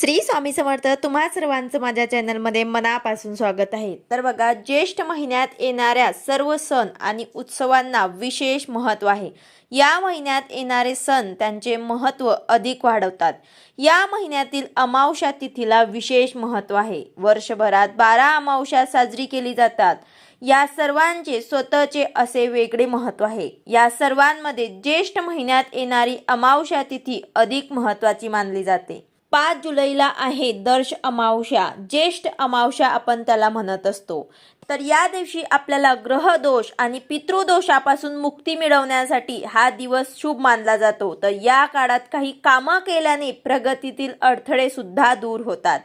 श्री स्वामी समर्थ तुम्हा सर्वांचं माझ्या चॅनलमध्ये मनापासून स्वागत आहे. तर बघा ज्येष्ठ महिन्यात येणाऱ्या सर्व सण आणि उत्सवांना विशेष महत्त्व आहे. या महिन्यात येणारे सण त्यांचे महत्त्व अधिक वाढवतात. या महिन्यातील अमावस्या तिथीला विशेष महत्त्व आहे. वर्षभरात बारा अमावस्या साजरी केली जातात. या सर्वांचे स्वतःचे असे वेगळे महत्त्व आहे. या सर्वांमध्ये ज्येष्ठ महिन्यात येणारी अमावस्या तिथी अधिक महत्त्वाची मानली जाते. पाच जुलैला आहे दर्श अमावस्या. ज्येष्ठ अमावस्या आपण त्याला म्हणत असतो. तर या दिवशी आपल्याला ग्रहदोष आणि पितृदोषापासून मुक्ती मिळवण्यासाठी हा दिवस शुभ मानला जातो. तर या काळात काही कामं केल्याने प्रगतीतील अडथळे सुद्धा दूर होतात.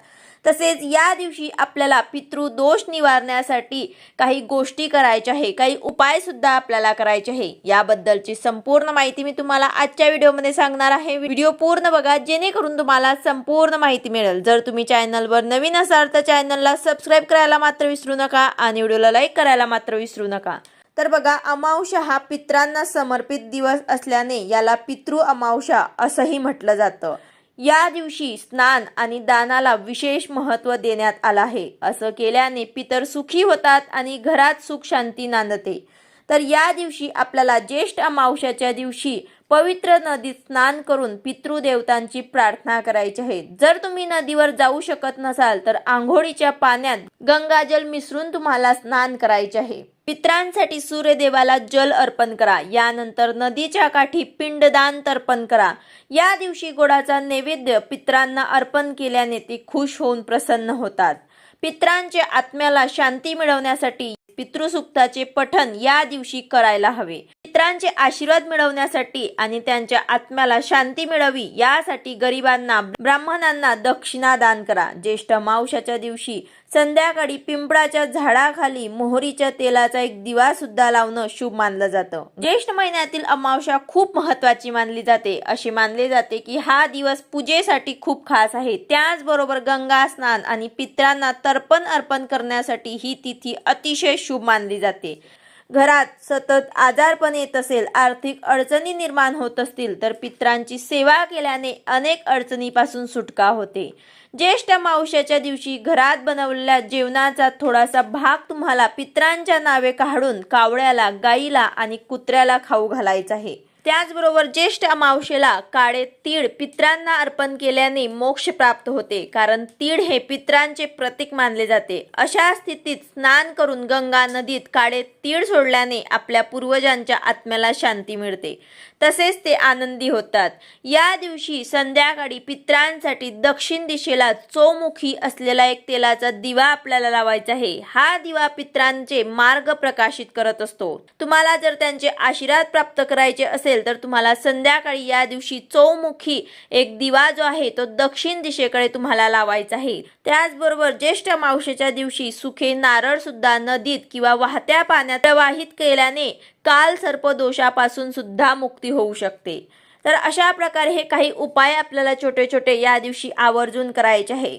तसेच या दिवशी आपल्याला पितृदोष निवारण्यासाठी काही गोष्टी करायच्या आहे काही उपाय सुद्धा आपल्याला करायचे आहे. याबद्दलची संपूर्ण माहिती मी तुम्हाला आजच्या व्हिडिओमध्ये सांगणार आहे. व्हिडिओ पूर्ण बघा जेणेकरून तुम्हाला संपूर्ण माहिती मिळेल. जर तुम्ही चॅनलवर नवीन असाल तर चॅनलला सबस्क्राईब करायला मात्र विसरू नका आणि व्हिडिओला लाईक करायला मात्र विसरू नका. तर बघा अमावशा हा पित्रांना समर्पित दिवस असल्याने याला पितृ अमावशा असंही म्हटलं जातं. या दिवशी स्नान आणि दानाला विशेष महत्त्व देण्यात आलं आहे. असं केल्याने पितर सुखी होतात आणि घरात सुख शांती नांदते. तर या दिवशी आपल्याला ज्येष्ठ अमावश्याच्या दिवशी पवित्र नदीत स्नान करून पितृदेवतांची प्रार्थना करायची आहे. जर तुम्ही नदीवर जाऊ शकत नसाल तर आंघोळीच्या पाण्यात गंगाजल मिसळून तुम्हाला स्नान करायचे आहे. पित्रांसाठी सूर्यदेवाला जल अर्पण करा. यानंतर नदीच्या काठी पिंडदान तर्पण करा. या दिवशी गोडाचा नैवेद्य पित्रांना अर्पण केल्याने ते खुश होऊन प्रसन्न होतात. पित्रांच्या आत्म्याला शांती मिळवण्यासाठी पितृसुक्ताचे पठण या दिवशी करायला हवे. मित्रांचे आशीर्वाद मिळवण्यासाठी आणि त्यांच्या आत्म्याला शांती मिळावी यासाठी गरिबांना ब्राह्मणांना दक्षिणा दान करा. ज्येष्ठ मावशाच्या दिवशी संध्याकाळी पिंपळाच्या झाडाखाली मोहरीच्या तेलाचा एक दिवा सुद्धा लावणं शुभ मानलं जातं. ज्येष्ठ महिन्यातील अमावस्या खूप महत्वाची मानली जाते. अशी मानले जाते की हा दिवस पूजेसाठी खूप खास आहे. त्याचबरोबर गंगा स्नान आणि पित्रांना तर्पण अर्पण करण्यासाठी ही तिथी अतिशय शुभ मानली जाते. घरात सतत आजारपण येत असेल आर्थिक अडचणी निर्माण होत असतील तर पित्रांची सेवा केल्याने अनेक अडचणीपासून सुटका होते. ज्येष्ठ मावश्याच्या दिवशी घरात बनवलेल्या जेवणाचा थोडासा भाग तुम्हाला पित्रांच्या नावे काढून कावळ्याला गाईला आणि कुत्र्याला खाऊ घालायचा आहे. त्याचबरोबर ज्येष्ठ अमावशेला काळे तीळ पित्रांना अर्पण केल्याने मोक्ष प्राप्त होते कारण तीळ हे पित्रांचे प्रतीक मानले जाते. अशा स्थितीत स्नान करून गंगा नदीत काळे तीळ सोडल्याने आपल्या पूर्वजांच्या आत्म्याला शांती मिळते. तसेच ते आनंदी होतात. या दिवशी संध्याकाळी पित्रांसाठी दक्षिण दिशेला चौमुखी असलेला एक तेलाचा दिवा आपल्याला लावायचा आहे. हा दिवा पित्रांचे मार्ग प्रकाशित करत असतो. तुम्हाला जर त्यांचे आशीर्वाद प्राप्त करायचे असेल तर तुम्हाला संध्याकाळी या दिवशी चौमुखी एक दिवा जो आहे तो दक्षिण दिशेकडे तुम्हाला लावायचा आहे. त्याचबरोबर ज्येष्ठ मावशेच्या दिवशी सुखे नारळ सुद्धा नदीत किंवा वाहत्या पाण्यात प्रवाहित केल्याने काल सर्पदोषापासून सुद्धा मुक्ती होऊ शकते. तर अशा प्रकारे हे काही उपाय आपल्याला छोटे छोटे या दिवशी आवर्जून करायचे आहे.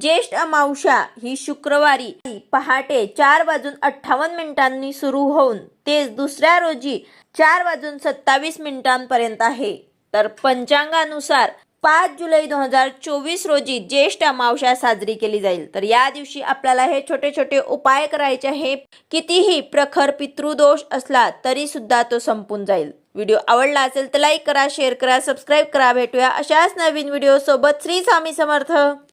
ज्येष्ठ अमावस्या ही शुक्रवारी पहाटे चार वाजून अठ्ठावन्न मिनिटांनी सुरू होऊन ते दुसऱ्या रोजी चार वाजून सत्तावीस मिनिटांपर्यंत आहे. तर पंचांगानुसार पाच जुलै दोन हजार चोवीस रोजी ज्येष्ठ अमावस्या साजरी केली जाईल. तर या दिवशी आपल्याला हे छोटे छोटे उपाय करायचे आहे कितीही प्रखर पितृदोष असला तरी सुद्धा तो संपून जाईल. व्हिडिओ आवडला असेल तर लाईक करा शेअर करा सबस्क्राईब करा. भेटूया अशाच नवीन व्हिडिओ सोबत श्री स्वामी समर्थ.